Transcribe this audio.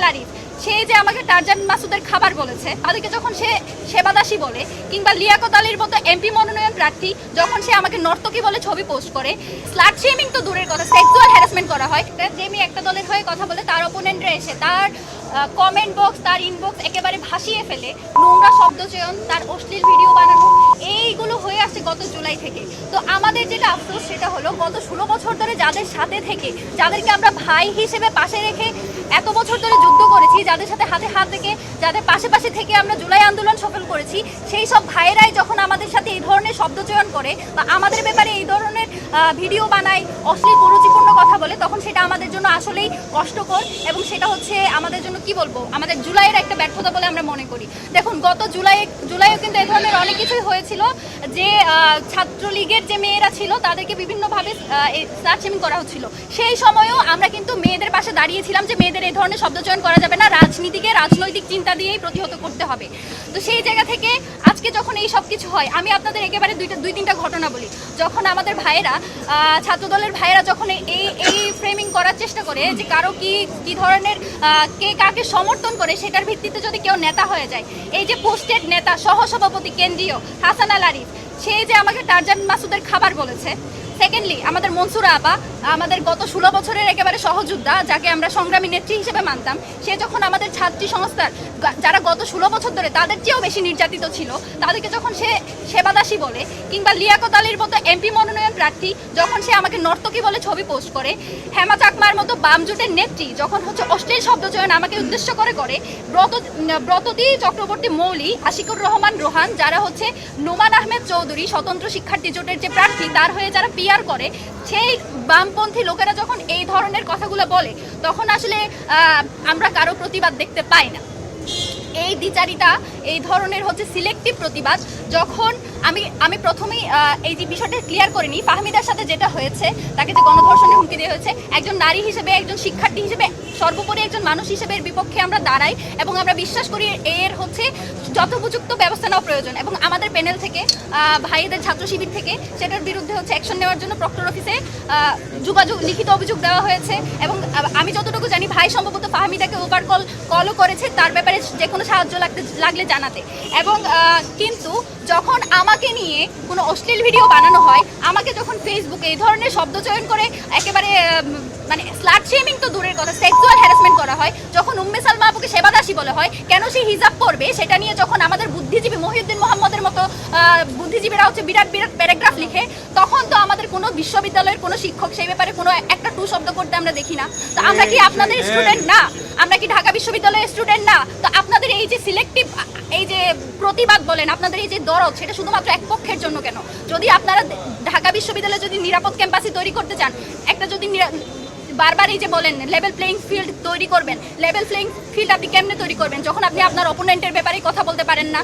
আল আরিফ। সে যে আমাকে টারজান মাসুদের খাবার বলেছে, তাদেরকে যখন সে সেবাদাসী বলে, কিংবা লিয়াকত আলীর মতো এমপি মনোনয়ন প্রার্থী যখন সে আমাকে নর্তকী বলে ছবি পোস্ট করে, স্লাট শেমিং তো দূরের কথা সেক্সুয়াল হ্যারাসমেন্ট করা হয়। মেয়ে একটা দলের হয়ে কথা বলে তার অপোনেন্টরা এসে তার কমেন্ট বক্স তার ইনবক্স একেবারে ভাসিয়ে ফেলে, নোংরা শব্দচয়ন তার অশ্লীল ভিডিও বানানো এইগুলো গত জুলাই থেকে। তো আমাদের যেটা আফসোস, সেটা হলো গত ষোলো বছর ধরে যাদের সাথে থেকে, যাদেরকে আমরা ভাই হিসেবে পাশে রেখে এত বছর ধরে যুদ্ধ করেছি, যাদের সাথে হাতে হাত থেকে যাদের পাশে পাশে থেকে আমরা জুলাই আন্দোলন সফল করেছি, সেই সব ভাইয়েরাই যখন আমাদের সাথে এই ধরনের শব্দচয়ন করে বা আমাদের ব্যাপারে এই ধরনের ভিডিও বানায়, অশ্লীল, কুরুচিপূর্ণ কথা বলে, তখন সেটা আমাদের জন্য আসলেই কষ্টকর এবং সেটা হচ্ছে আমাদের জন্য, কি বলব, আমাদের জুলাইয়ের একটা ব্যর্থতা বলে আমরা মনে করি। দেখুন, গত জুলাই, জুলাইও কিন্তু এই ধরনের অনেক কিছুই হয়েছিল যে ছাত্রলীগের যে মেয়েরা ছিল, তাদেরকে বিভিন্নভাবে সার্চিং করা হচ্ছিল। সেই সময়ও আমরা কিন্তু মেয়েদের পাশে দাঁড়িয়েছিলাম যে মেয়েদের এই ধরনের শব্দচয়ন করা যাবে না, রাজনীতিকে রাজনৈতিক চিন্তা দিয়েই প্রতিহত করতে হবে। তো সেই জায়গা থেকে আজকে যখন এই সব কিছু হয়, আমি আপনাদের একেবারে দুইটা, দুই তিনটা ঘটনা বলি। যখন আমাদের ভাইয়েরা ছাত্রদলের ভাইয়েরা যখন এই এই ফ্রেমিং করার চেষ্টা করে যে কারও কি কি ধরনের কে কাকে সমর্থন করে, সেটার ভিত্তিতে যদি কেউ নেতা হয়ে যায়, এই যে পোস্টেড নেতা, সহসভাপতি কেন্দ্রীয় হাসান আল আরিফ, সে যে আমাকে টারজান মাসুদের খাবার বলেছে সেকেন্ডলি আমাদের মনসুর আবা, আমাদের গত ষোলো বছরের একেবারে সহযোদ্ধা, যাকে আমরা সংগ্রামী নেত্রী হিসেবে মানতাম, সে যখন আমাদের ছাত্রী সংস্থার যারা গত ষোলো বছর ধরে তাদের চেয়েও বেশি নির্যাতিত ছিল, তাদেরকে যখন সে সেবাদাসী বলে, কিংবা লিয়াকত আলীর মতো এমপি মনোনয়ন প্রার্থী যখন সে আমাকে নর্তকী বলে ছবি পোস্ট করে, হেমা চাকমার মতো বাম জোটের নেত্রী যখন হচ্ছে অশ্লীল শব্দচয়ন আমাকে উদ্দেশ্য করে করে, ব্রত, ব্রততী চক্রবর্তী মৌলি, আশিকুর রহমান রোহান, যারা হচ্ছে নোমান আহমেদ চৌধুরী, স্বতন্ত্র শিক্ষার্থী জোটের যে প্রার্থী, তার হয়ে যারা পিয়ার করে, সেই বামপন্থী লোকেরা যখন এই ধরনের কথাগুলো বলে, তখন আসলে আমরা কারও প্রতিবাদ দেখতে পাই না। এই দ্বিচারিতা, এই ধরনের হচ্ছে সিলেক্টিভ প্রতিবাদ, যখন আমি আমি প্রথমেই এই যে বিষয়টা ক্লিয়ার করে নিই ফাহমিদার সাথে যেটা হয়েছে, তাকে যে গণধর্ষণের হুমকি দেওয়া হয়েছে, একজন নারী হিসেবে, একজন শিক্ষার্থী হিসেবে, সর্বোপরি একজন মানুষ হিসেবে এর বিপক্ষে আমরা দাঁড়াই এবং আমরা বিশ্বাস করি এর হচ্ছে যথোপযুক্ত ব্যবস্থা নেওয়া প্রয়োজন এবং আমাদের প্যানেল থেকে ভাইদের ছাত্র শিবির থেকে সেটার বিরুদ্ধে হচ্ছে অ্যাকশন নেওয়ার জন্য প্রক্টর অফিসে যোগাযোগ, লিখিত অভিযোগ দেওয়া হয়েছে এবং আমি যতটুকু জানি, ভাই সম্ভবত ফাহমিদাকে ওভার কল কলও করেছে, তার ব্যাপারে যে কোনো সাহায্য লাগতে লাগলে জানাতে। এবং কিন্তু যখন আমাকে নিয়ে কোনো অশ্লীল ভিডিও বানানো হয়, আমাকে যখন ফেসবুকে এই ধরনের শব্দ চয়ন করে, একেবারে মানে স্লাট শেমিং তো দূরের কথা সেক্সুয়াল হ্যারাসমেন্ট করা হয়, যখন উম্মে সালমা আপুকে সেবাদাসী বলে হয় কেন সে হিজাব পড়বে সেটা নিয়ে যখন আমাদের বুদ্ধিজীবী মহিউদ্দিন মোহাম্মদের মতো বুদ্ধিজীবীরা হচ্ছে বিরাট বিরাট প্যারাগ্রাফ লিখে তখন তো আমাদের কোনো বিশ্ববিদ্যালয়ের কোনো শিক্ষক সেই ব্যাপারে কোনো একটা টু শব্দ করতে আমরা দেখি না। তো আমরা কি আপনাদের স্টুডেন্ট না? আমরা কি ঢাকা বিশ্ববিদ্যালয়ের স্টুডেন্ট না? তো আপনাদের এই যে সিলেক্টিভ এই যে প্রতিবাদ বলেন আপনাদের এই যে দরদ সেটা শুধুমাত্র এক পক্ষের জন্য কেন? যদি আপনারা ঢাকা বিশ্ববিদ্যালয়ে যদি নিরাপদ ক্যাম্পাসে তৈরি করতে চান একটা যদি বারবার এই যে বলেন লেভেল প্লেইং ফিল্ড তৈরি করবেন। লেভেল প্লেইং ফিল্ড আপনি কেমনে তৈরি করবেন? যখন আপনি আপনার অপোনেন্টের ব্যাপারে কথা বলতে পারেন না।